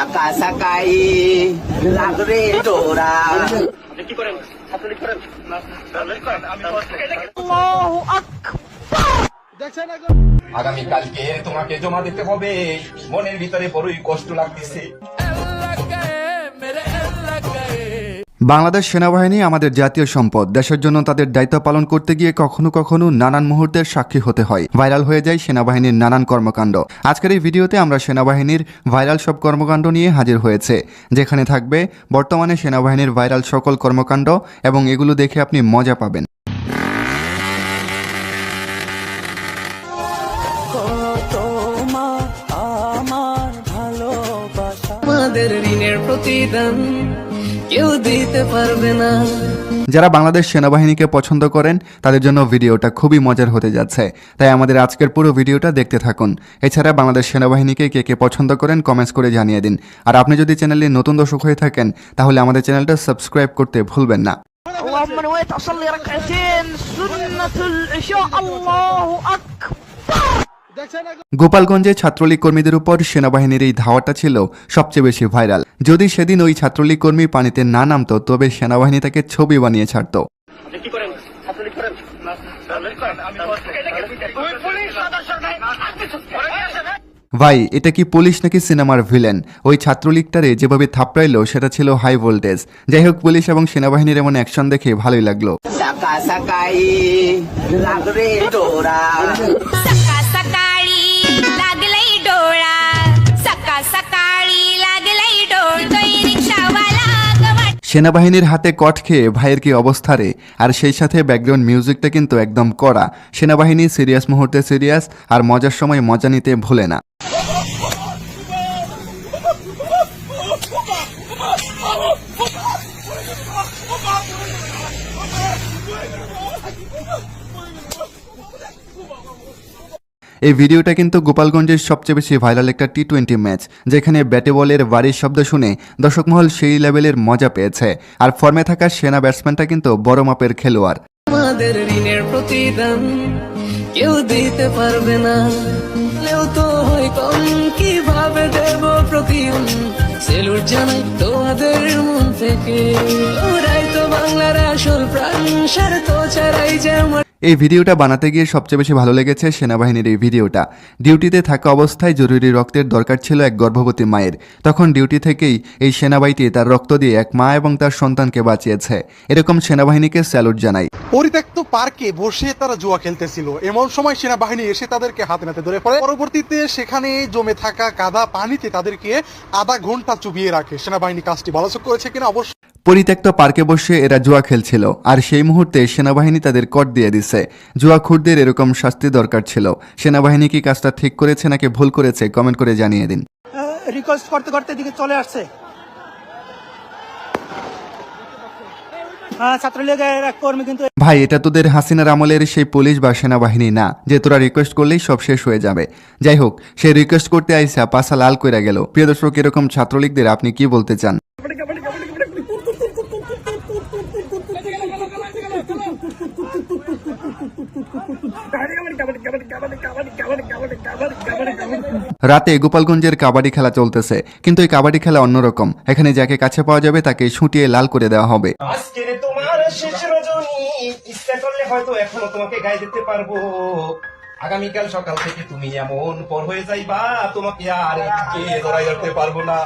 সাকা সাকাই তোরা। আগামীকালকে তোমাকে জমা দিতে হবে। মনের ভিতরে বড়ই কষ্ট লাগতেছে। বাংলাদেশ সেনাবাহিনী আমাদের জাতীয় সম্পদ, দেশের জন্য তাদের দায়িত্ব পালন করতে গিয়ে কখনো কখনো নানান মুহূর্তের সাক্ষী হতে হয়। ভাইরাল হয়ে যায় সেনাবাহিনীর নানান কর্মকাণ্ড। আজকের এই ভিডিওতে আমরা সেনাবাহিনীর ভাইরাল সব কর্মকাণ্ড নিয়ে হাজির হয়েছে, যেখানে থাকবে বর্তমানে সেনাবাহিনীর ভাইরাল সকল কর্মকাণ্ড এবং এগুলো দেখে আপনি মজা পাবেন। আমাদের ঋণের প্রতিদান কেউ দিতে পারবে না যারা বাংলাদেশ সেনাবাহিনীকে পছন্দ করেন তাদের জন্য ভিডিওটা খুবই মজার হতে যাচ্ছে তাই আমাদের আজকের পুরো ভিডিওটা দেখতে থাকুন এছাড়া বাংলাদেশ সেনাবাহিনীকে কে কে পছন্দ করেন কমেন্টস করে জানিয়ে দিন আর আপনি যদি চ্যানেলে নতুন দর্শক হয়ে থাকেন তাহলে আমাদের চ্যানেলটা সাবস্ক্রাইব করতে ভুলবেন না اللهم نويت اصلي ركعتين سنة العشاء الله اكبر গোপালগঞ্জে ছাত্রলীগ কর্মীদের উপর সেনাবাহিনীর এই ধাওয়াটা ছিল সবচেয়ে বেশি ভাইরাল। যদি সেদিন ওই ছাত্রলীগ কর্মী পানিতে না নামতো তবে সেনাবাহিনী তাকে ছবি বানিয়ে ছাড়তো। ভাই এটা কি পুলিশ নাকি সিনেমার ভিলেন? ওই ছাত্রলীগটারে যেভাবে থাপড়াইলো সেটা ছিল হাই ভোল্টেজ। যাই হোক পুলিশ এবং সেনাবাহিনীর এমন অ্যাকশন দেখে ভালোই লাগল। सकाळी लागलंय डोळ तोय रिक्षावाला गवाट সেনাবাহিনীর হাতে কট খেয়ে ভাইয়ের কি অবস্থা রে আর সেই সাথে ব্যাকগ্রাউন্ড মিউজিকটা কিন্তু একদম কড়া সেনাবাহিনী সিরিয়াস মুহূর্তে সিরিয়াস আর মজার সময় মজা নিতে ভুলে না এই ভিডিওটা কিন্তু গোপালগঞ্জের সবচেয়ে বেশি ভাইরাল একটা টি টোয়েন্টি ম্যাচ যেখানে ব্যাটে বলের বাড়ির শব্দ শুনে দর্শক মহল সেই লেভেলের মজা পেয়েছে। আর ফর্মে থাকা সেনা ব্যাটসম্যানটা কিন্তু বড় মাপের খেলোয়াড়। আমাদের ঋণের প্রতিদান কেউ দিতে পারবে না। কেউ তো কীভাবে দেব প্রতিদান? জানাই তোমাদের মন থেকে। ওরাই তো বাংলার আসল প্রাণ যে আমার এই ভিডিওটা বানাতে গিয়ে সবচেয়ে বেশি ভালো লেগেছে সেনাবাহিনীর এই ভিডিওটা। ডিউটিতে থাকা অবস্থায় জরুরি রক্তের দরকার ছিল এক গর্ভবতী মায়ের। তখন ডিউটি থেকেই এই সেনাবাহিনী তার রক্ত দিয়ে এক মা এবং তার সন্তানকে বাঁচিয়েছে। এরকম সেনাবাহিনীকে স্যালুট জানাই। পরিত্যক্ত পার্কে বসে তারা জুয়া খেলতেছিল। এমন সময় সেনাবাহিনী এসে তাদেরকে হাতে নাতে ধরে পড়ে। পরবর্তীতে সেখানে জমে থাকা কাদা পানিতে তাদেরকে আধা ঘণ্টা চুবিয়ে রাখে। সেনাবাহিনী কাজটি ভালো করেছে কিনা অবশ্যই পরিত্যক্ত পার্কে বসে এরা জুয়া খেলছিল আর সেই মুহূর্তে সেনাবাহিনী তাদের কট দিয়ে দিছে। জুয়াখুরদের এরকম শাস্তি দরকার ছিল। সেনাবাহিনী কি কাজটা ঠিক করেছে নাকি ভুল করেছে কমেন্ট করে জানিয়ে দিন। রিকোয়েস্ট করতে করতে চলে আসছে। হ্যাঁ ভাই এটা তোদের হাসিনার আমলের সেই পুলিশ বা সেনাবাহিনী না যে তোরা রিকোয়েস্ট করলেই সব শেষ হয়ে যাবে। যাই হোক সে রিকোয়েস্ট করতে আইসা পাশা লাল কইরা গেল। প্রিয় দর্শক এরকম ছাত্রলীগদের আপনি কি বলতে চান? রাতে গোপালগঞ্জের কাবাডি খেলা চলতেছে, কিন্তু এই কাবাডি খেলা অন্যরকম। এখানে যাকে কাছে পাওয়া যাবে তাকে ছুটিয়ে লাল করে দেওয়া হবে। তোমার শেষ রজনী, ইচ্ছা করলে হয়তো এখনও তোমাকে দিতে পারব। আগামীকাল সকাল থেকে তুমি এমন পর হয়ে যাইবা, তোমাকে আর কে ধরাই ধরতে পারব না।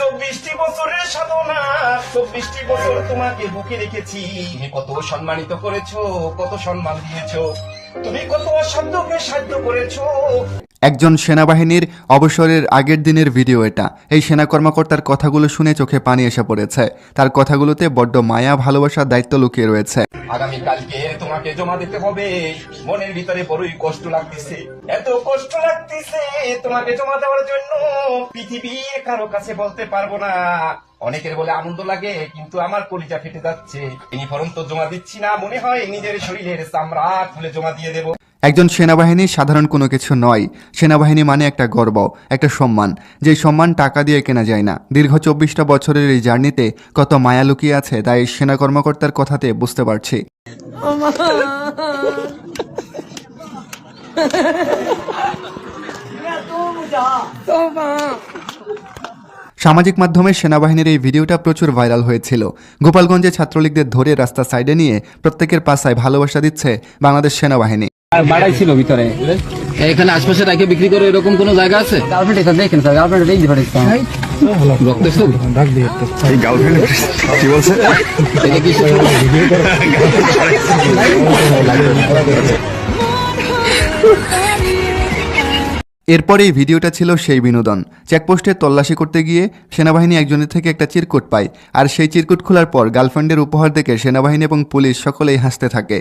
চব্বিশটি বছরের সাধনা, চব্বিশটি বছর তোমাকে বুকে রেখেছি। তুমি কত সম্মানিত করেছ, কত সম্মান দিয়েছ। তুমি কত অসাধ্যকে সাধ্য করেছ। একজন সেনাবাহিনীর অবসরের আগের দিনের ভিডিও এটা। এই সেনা কর্মকর্তার কথাগুলো শুনে চোখে পানি এসে পড়েছে। তার কথাগুলোতে বড্ড মায়া ভালোবাসার দায়িত্ব লুকিয়ে রয়েছে। আগামীকালকে তোমাকে জমা দিতে হবে। মনের ভিতরে বড়ই কষ্ট লাগতেছে। এত কষ্ট লাগতেছে তোমাকে জমা দেওয়ার জন্য। পৃথিবীর কারও কাছে বলতে পারব না। অনেকের বলে আনন্দ লাগে, কিন্তু আমার কলিজা ফেটে যাচ্ছে। ইউনিফর্ম তো জমা দিচ্ছি না। মনে হয় নিজের শরীরের চামড়া খুলে জমা দিয়ে দেবো। একজন সেনাবাহিনী সাধারণ কোনো কিছু নয়। সেনাবাহিনী মানে একটা গর্ব, একটা সম্মান। যে সম্মান টাকা দিয়ে কেনা যায় না। দীর্ঘ চব্বিশটা বছরের এই জার্নিতে কত মায়া লুকিয়ে আছে তাই সেনা কর্মকর্তার কথাতে বুঝতে পারছি। সামাজিক মাধ্যমে সেনাবাহিনীর এই ভিডিওটা প্রচুর ভাইরাল হয়েছিল। গোপালগঞ্জে ছাত্রলীগদের ধরে রাস্তা সাইডে নিয়ে প্রত্যেকের পাশায় ভালোবাসা দিচ্ছে বাংলাদেশ সেনাবাহিনী। বাড়াইছিল ভিতরে। এখানে আশপাশে রাখে বিক্রি করে এরকম কোনো জায়গা আছে? গার্লফ্রেন্ড এটা দেখেন স্যার গার্লফ্রেন্ড এই কি এরপর এই ভিডিওটা ছিল সেই বিনোদন। চেকপোস্টে তল্লাশি করতে গিয়ে সেনাবাহিনী একজনের থেকে একটা চিরকুট পায়। আর সেই চিরকুট খোলার পর গার্লফ্রেন্ডের উপহার দেখে সেনাবাহিনী এবং পুলিশ সকলেই হাসতে থাকে।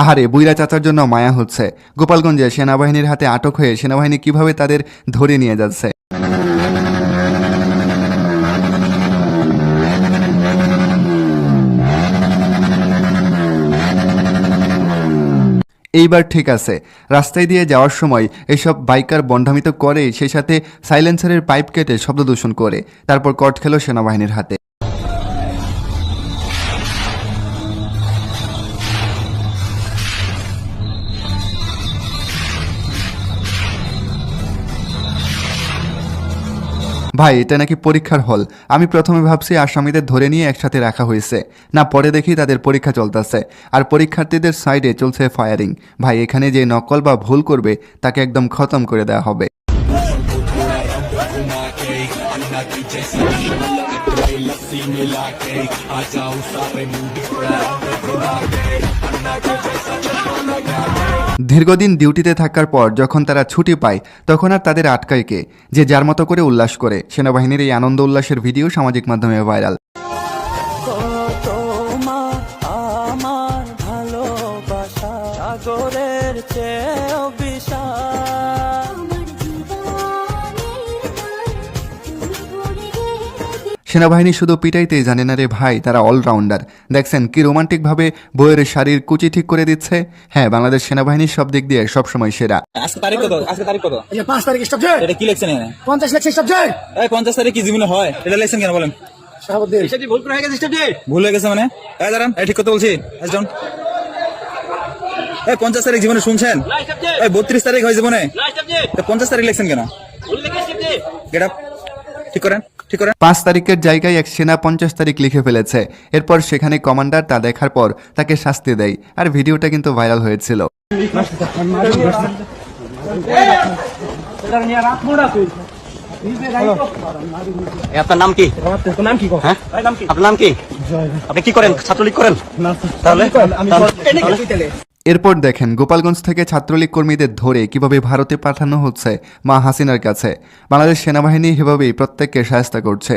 আহারে, বুইরা চাচার জন্য মায়া হচ্ছে। গোপালগঞ্জে সেনাবাহিনীর হাতে আটক হয়ে সেনাবাহিনী কীভাবে তাদের ধরে নিয়ে যাচ্ছে? এইবার ঠিক আছে। রাস্তায় দিয়ে যাওয়ার সময় এসব বাইকার বন্ধামিত করে, সেই সাথে সাইলেন্সারের পাইপ কেটে শব্দ দূষণ করে, তারপর কট খেল সেনাবাহিনীর হাতে। ভাই, এটা নাকি পরীক্ষার হল। আমি প্রথমে ভাবছি আসামিদের ধরে নিয়ে একসাথে রাখা হয়েছে। না, পরে দেখি তাদের পরীক্ষা চলতেছে। আর পরীক্ষার্থীদের সাইডে চলছে ফায়ারিং ভাই, এখানে যে নকল বা ভুল করবে, তাকে একদম খতম করে দেওয়া হবে। দীর্ঘদিন ডিউটিতে থাকার পর যখন তারা ছুটি পায়, তখন আর তাদের আটকায় কে? যে যার মতো করে উল্লাস করে। সেনাবাহিনীর এই আনন্দ উল্লাসের ভিডিও সামাজিক মাধ্যমে ভাইরাল। সেনাবাহিনী শুধু পিটাইতেই জানে না রে ভাই তারা অলরাউন্ডার দেখছেন কি রোমান্টিকভাবে বইয়ের শাড়ির কুচি ঠিক করে দিচ্ছে? হ্যাঁ বাংলাদেশ সেনাবাহিনীর সব দিক দিয়ে সবসময় সেরা। আজকে তারিখ কত? আজকে তারিখ কত? পাঁচ তারিখ স্টপ এটা কি লেখছেন পঞ্চাশ লাখ স্টপ এই পঞ্চাশ তারিখ কি জীবনে হয়? এটা লেখছেন কেন বলেন? ভুল হয়ে গেছে মানে? এই দাঁড়ান এই ঠিক কথা বলছি। একজন এই পঞ্চাশ তারিখ জীবনে শুনছেন? এই বত্রিশ তারিখ হয় জীবনে। পঞ্চাশ তারিখ লেখছেন কেন? গেট আপ ঠিক করেন ঠিক করেন। পাঁচ তারিখের জায়গায় এক সেনা পঞ্চাশ তারিখ লিখে ফেলেছে। এরপর সেখানে কমান্ডার তা দেখার পর তাকে শাস্তি দেয়। আর ভিডিওটা কিন্তু ভাইরাল হয়েছিল। আপনার নাম কি? নাম কি হ্যাঁ? আপনার নাম কি? আপনি কি করেন? ছাত্রলীগ করেন? তাহলে এরপর দেখেন, গোপালগঞ্জ থেকে ছাত্রলীগ কর্মীদের ধরে কীভাবে ভারতে পাঠানো হচ্ছে মা হাসিনার কাছে। বাংলাদেশ সেনাবাহিনী সেভাবেই প্রত্যেককে সাহায্য করছে।